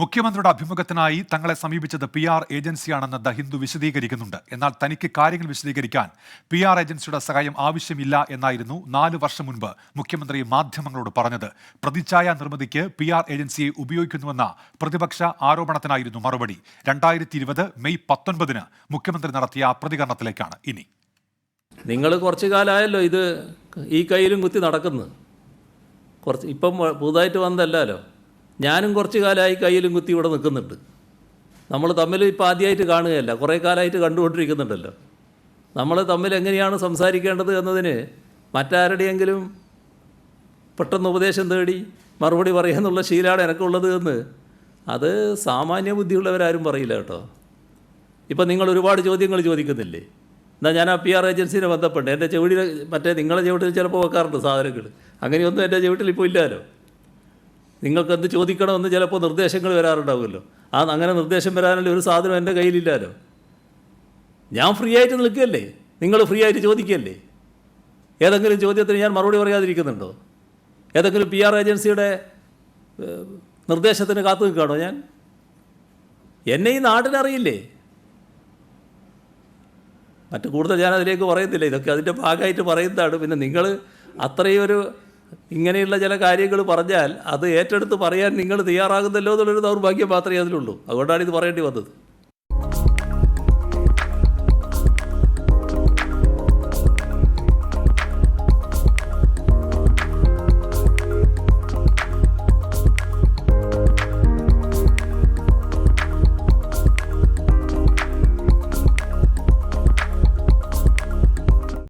മുഖ്യമന്ത്രിയുടെ അഭിമുഖത്തിനായി തങ്ങളെ സമീപിച്ചത് പി ആർ ഏജൻസിയാണെന്ന് ദ ഹിന്ദു വിശദീകരിക്കുന്നുണ്ട്. എന്നാൽ തനിക്ക് കാര്യങ്ങൾ വിശദീകരിക്കാൻ പി ആർ ഏജൻസിയുടെ സഹായം ആവശ്യമില്ല എന്നായിരുന്നു നാല് വർഷം മുൻപ് മുഖ്യമന്ത്രി മാധ്യമങ്ങളോട് പറഞ്ഞത്. പ്രതിച്ഛായ നിർമ്മിതിക്ക് പി ആർ ഏജൻസിയെ ഉപയോഗിക്കുന്നുവെന്ന പ്രതിപക്ഷ ആരോപണത്തിനായിരുന്നു മറുപടി. രണ്ടായിരത്തി ഇരുപത് മെയ് പത്തൊൻപതിന് മുഖ്യമന്ത്രി നടത്തിയ പ്രതികരണത്തിലേക്കാണ് ഇനി. നിങ്ങൾ കുറച്ചു കാലമായല്ലോ ഇത് ഈ കയ്യിലും കുത്തി നടക്കുന്നു കുറച്ച് ഇപ്പം പുതുതായിട്ട് വന്നതല്ലല്ലോ. ഞാനും കുറച്ച് കാലമായി കയ്യിലും കുത്തി ഇവിടെ നിൽക്കുന്നുണ്ട്. നമ്മൾ തമ്മിൽ ഇപ്പോൾ ആദ്യമായിട്ട് കാണുകയല്ല കുറേ കാലമായിട്ട് കണ്ടുകൊണ്ടിരിക്കുന്നുണ്ടല്ലോ. നമ്മൾ തമ്മിൽ എങ്ങനെയാണ് സംസാരിക്കേണ്ടത് എന്നതിന് മറ്റാരുടെയെങ്കിലും പെട്ടെന്ന് ഉപദേശം തേടി മറുപടി പറയാന്നുള്ള ശീലമാണ് എനിക്കുള്ളത് എന്ന് അത് സാമാന്യ ബുദ്ധിയുള്ളവരാരും പറയില്ല കേട്ടോ. ഇപ്പം നിങ്ങൾ ഒരുപാട് ചോദ്യങ്ങൾ ചോദിക്കുന്നില്ലേ? എന്നാൽ ഞാൻ ആ പി ആർ ഏജൻസിനെ ബന്ധപ്പെട്ട് എന്റെ ചെവിടിൽ മറ്റേ നിങ്ങളെ ചെവിട്ടിൽ ചിലപ്പോൾ വെക്കാറുണ്ട് സാധനങ്ങൾ. അങ്ങനെയൊന്നും എന്റെ ചെവിട്ടിൽ ഇപ്പോൾ ഇല്ലല്ലോ. നിങ്ങൾക്ക് എന്ത് ചോദിക്കണമെന്ന് ചിലപ്പോൾ നിർദ്ദേശങ്ങൾ വരാറുണ്ടാവുമല്ലോ. ആ അങ്ങനെ നിർദ്ദേശം വരാനുള്ള ഒരു സാധനം എന്റെ കയ്യിലില്ലല്ലോ ഞാൻ ഫ്രീ ആയിട്ട് നിൽക്കുകയല്ലേ? നിങ്ങൾ ഫ്രീ ആയിട്ട് ചോദിക്കുകയല്ലേ? ഏതെങ്കിലും ചോദ്യത്തിന് ഞാൻ മറുപടി പറയാതിരിക്കുന്നുണ്ടോ? ഏതെങ്കിലും പി ആർ ഏജൻസിയുടെ നിർദ്ദേശത്തിന് കാത്തു നിൽക്കുകയാണോ ഞാൻ? എന്നെ ഈ നാടിനറിയില്ലേ? മറ്റു കൂടുതൽ ഞാൻ അതിലേക്ക് പറയുന്നില്ല ഇതൊക്കെ അതിന്റെ ഭാഗമായിട്ട് പറയുന്നതാണ്. പിന്നെ നിങ്ങൾ അത്രയും ഒരു ഇങ്ങനെയുള്ള ചില കാര്യങ്ങൾ പറഞ്ഞാൽ അത് ഏറ്റെടുത്ത് പറയാൻ നിങ്ങൾ തയ്യാറാകുന്നല്ലോ എന്നുള്ളൊരു ദൗർഭാഗ്യം മാത്രമേ അതിലുള്ളൂ. അതുകൊണ്ടാണ് ഇത് പറയേണ്ടി വന്നത്.